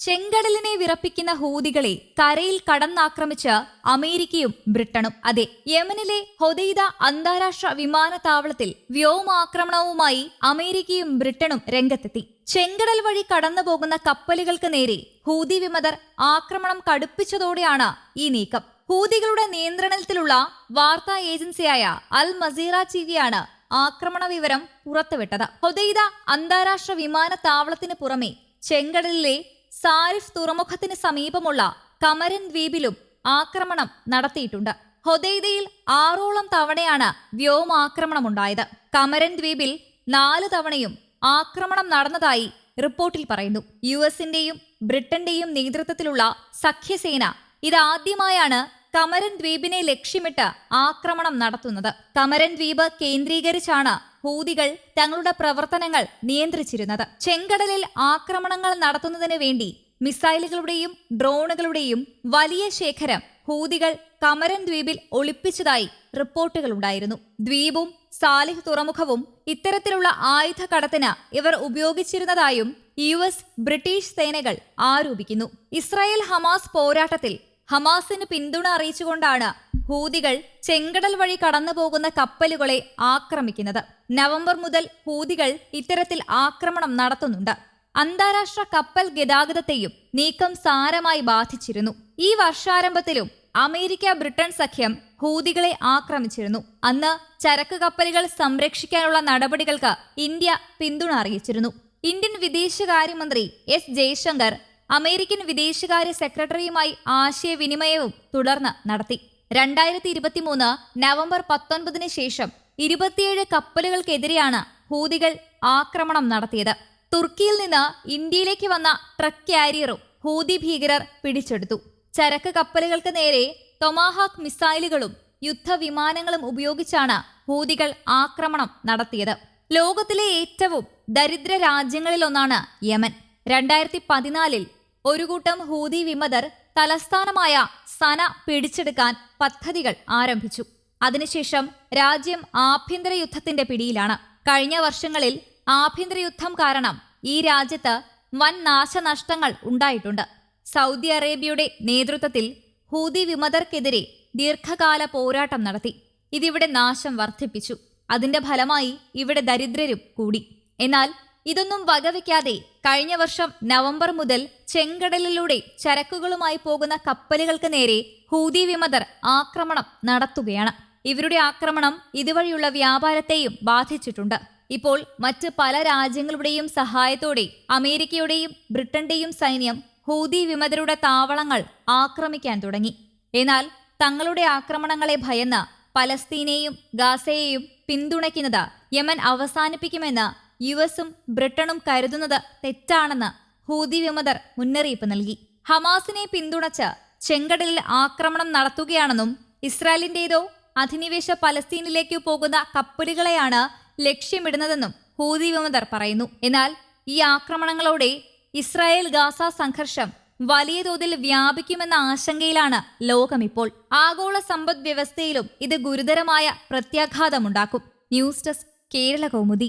ചെങ്കടലിനെ വിറപ്പിക്കുന്ന ഹൂതികളെ കരയിൽ കടന്നാക്രമിച്ച് അമേരിക്കയും ബ്രിട്ടനും അതെ യമനിലെ ഹൊദൈദ അന്താരാഷ്ട്ര വിമാനത്താവളത്തിൽ വ്യോമാക്രമണവുമായി അമേരിക്കയും ബ്രിട്ടനും രംഗത്തെത്തി. ചെങ്കടൽ വഴി കടന്നുപോകുന്ന കപ്പലുകൾക്ക് നേരെ ഹൂതി വിമതർ ആക്രമണം കടുപ്പിച്ചതോടെയാണ് ഈ നീക്കം. ഹൂതികളുടെ നിയന്ത്രണത്തിലുള്ള വാർത്താ ഏജൻസിയായ അൽ മസീറ ടിവിയാണ് ആക്രമണ വിവരം പുറത്തുവിട്ടത്. ഹൊദൈദ അന്താരാഷ്ട്ര വിമാനത്താവളത്തിന് പുറമെ ചെങ്കടലിലെ സാരിഫ് തുറമുഖത്തിന് സമീപമുള്ള കമരൻ ദ്വീപിലും ആക്രമണം നടത്തിയിട്ടുണ്ട്. ഹൊദൈദയിൽ ആറോളം തവണയാണ് വ്യോമാക്രമണമുണ്ടായത്. കമരൻ ദ്വീപിൽ നാല് തവണയും ആക്രമണം നടന്നതായി റിപ്പോർട്ടിൽ പറയുന്നു. യു എസിന്റെയും ബ്രിട്ടന്റെയും നേതൃത്വത്തിലുള്ള സഖ്യസേന ഇതാദ്യമായാണ് കമരൻ ദ്വീപിനെ ലക്ഷ്യമിട്ട് ആക്രമണം നടത്തുന്നത്. കമരൻ ദ്വീപ് കേന്ദ്രീകരിച്ചാണ് ഹൂതികൾ തങ്ങളുടെ പ്രവർത്തനങ്ങൾ നിയന്ത്രിച്ചിരുന്നത്. ചെങ്കടലിൽ ആക്രമണങ്ങൾ നടത്തുന്നതിന് വേണ്ടി മിസൈലുകളുടെയും ഡ്രോണുകളുടെയും വലിയ ശേഖരം ഹൂതികൾ കമരൻ ദ്വീപിൽ ഒളിപ്പിച്ചതായി റിപ്പോർട്ടുകൾ ഉണ്ടായിരുന്നു. ദ്വീപും സാലിഹ് തുറമുഖവും ഇത്തരത്തിലുള്ള ആയുധ കടത്തിന് ഇവർ ഉപയോഗിച്ചിരുന്നതായും യു എസ് ബ്രിട്ടീഷ് സേനകൾ ആരോപിക്കുന്നു. ഇസ്രായേൽ ഹമാസ് പോരാട്ടത്തിൽ ഹമാസിന് പിന്തുണ അറിയിച്ചുകൊണ്ടാണ് ഹൂതികൾ ചെങ്കടൽ വഴി കടന്നുപോകുന്ന കപ്പലുകളെ ആക്രമിക്കുന്നത്. നവംബർ മുതൽ ഹൂതികൾ ഇത്തരത്തിൽ ആക്രമണം നടത്തുന്നുണ്ട്. അന്താരാഷ്ട്ര കപ്പൽ ഗതാഗതത്തെയും നീക്കം സാരമായി ബാധിച്ചിരുന്നു. ഈ വർഷാരംഭത്തിലും അമേരിക്ക ബ്രിട്ടൻ സഖ്യം ഹൂതികളെ ആക്രമിച്ചിരുന്നു. അന്ന് ചരക്ക് കപ്പലുകൾ സംരക്ഷിക്കാനുള്ള നടപടികൾക്ക് ഇന്ത്യ പിന്തുണ അറിയിച്ചിരുന്നു. ഇന്ത്യൻ വിദേശകാര്യമന്ത്രി എസ് ജയശങ്കർ അമേരിക്കൻ വിദേശകാര്യ സെക്രട്ടറിയുമായി ആശയവിനിമയവും തുടർന്ന് നടത്തി. രണ്ടായിരത്തി ഇരുപത്തിമൂന്ന് നവംബർ പത്തൊൻപതിന് ശേഷം ഇരുപത്തിയേഴ് കപ്പലുകൾക്കെതിരെയാണ് ഹൂതികൾ ആക്രമണം നടത്തിയത്. തുർക്കിയിൽ നിന്ന് ഇന്ത്യയിലേക്ക് വന്ന ട്രക്ക് കാരിയറും ഹൂതി ഭീകരർ പിടിച്ചെടുത്തു. ചരക്ക് കപ്പലുകൾക്ക് നേരെ തൊമാഹാക് മിസൈലുകളും യുദ്ധവിമാനങ്ങളും ഉപയോഗിച്ചാണ് ഹൂതികൾ ആക്രമണം നടത്തിയത്. ലോകത്തിലെ ഏറ്റവും ദരിദ്ര രാജ്യങ്ങളിലൊന്നാണ് യമൻ. രണ്ടായിരത്തി പതിനാലിൽ ഒരു കൂട്ടം ഹൂതി വിമതർ തലസ്ഥാനമായ സന പിടിച്ചെടുക്കാൻ പദ്ധതികൾ ആരംഭിച്ചു. അതിനുശേഷം രാജ്യം ആഭ്യന്തര യുദ്ധത്തിന്റെ പിടിയിലാണ്. കഴിഞ്ഞ വർഷങ്ങളിൽ ആഭ്യന്തര യുദ്ധം കാരണം ഈ രാജ്യത്ത് വൻ നാശനഷ്ടങ്ങൾ ഉണ്ടായിട്ടുണ്ട്. സൗദി അറേബ്യയുടെ നേതൃത്വത്തിൽ ഹൂതി വിമതർക്കെതിരെ ദീർഘകാല പോരാട്ടം നടത്തി. ഇതിവിടെ നാശം വർദ്ധിപ്പിച്ചു. അതിന്റെ ഫലമായി ഇവിടെ ദരിദ്രരും കൂടി. എന്നാൽ ഇതൊന്നും വകവയ്ക്കാതെ കഴിഞ്ഞ വർഷം നവംബർ മുതൽ ചെങ്കടലിലൂടെ ചരക്കുകളുമായി പോകുന്ന കപ്പലുകൾക്ക് നേരെ ഹൂതി വിമതർ ആക്രമണം നടത്തുകയാണ്. ഇവരുടെ ആക്രമണം ഇതുവഴിയുള്ള വ്യാപാരത്തെയും ബാധിച്ചിട്ടുണ്ട്. ഇപ്പോൾ മറ്റ് പല രാജ്യങ്ങളുടെയും സഹായത്തോടെ അമേരിക്കയുടെയും ബ്രിട്ടന്റെയും സൈന്യം ഹൂതി വിമതരുടെ താവളങ്ങൾ ആക്രമിക്കാൻ തുടങ്ങി. എന്നാൽ തങ്ങളുടെ ആക്രമണങ്ങളെ ഭയന്ന് പലസ്തീനെയും ഗാസയെയും പിന്തുണയ്ക്കുന്നത് യമൻ അവസാനിപ്പിക്കുമെന്ന് യു എസും ബ്രിട്ടനും കരുതുന്നത് തെറ്റാണെന്ന് ഹൂതി വിമതർ മുന്നറിയിപ്പ് നൽകി. ഹമാസിനെ പിന്തുണച്ച് ചെങ്കടലിൽ ആക്രമണം നടത്തുകയാണെന്നും ഇസ്രായേലിന്റേതോ അധിനിവേശ പലസ്തീനിലേക്ക് പോകുന്ന കപ്പലുകളെയാണ് ലക്ഷ്യമിടുന്നതെന്നും ഹൂതി വിമതർ പറയുന്നു. എന്നാൽ ഈ ആക്രമണങ്ങളോടെ ഇസ്രായേൽ ഗാസ സംഘർഷം വലിയ തോതിൽ വ്യാപിക്കുമെന്ന ആശങ്കയിലാണ് ലോകമിപ്പോൾ. ആഗോള സമ്പദ് വ്യവസ്ഥയിലും ഇത് ഗുരുതരമായ പ്രത്യാഘാതമുണ്ടാക്കും. News desk Kerala Kaumudi.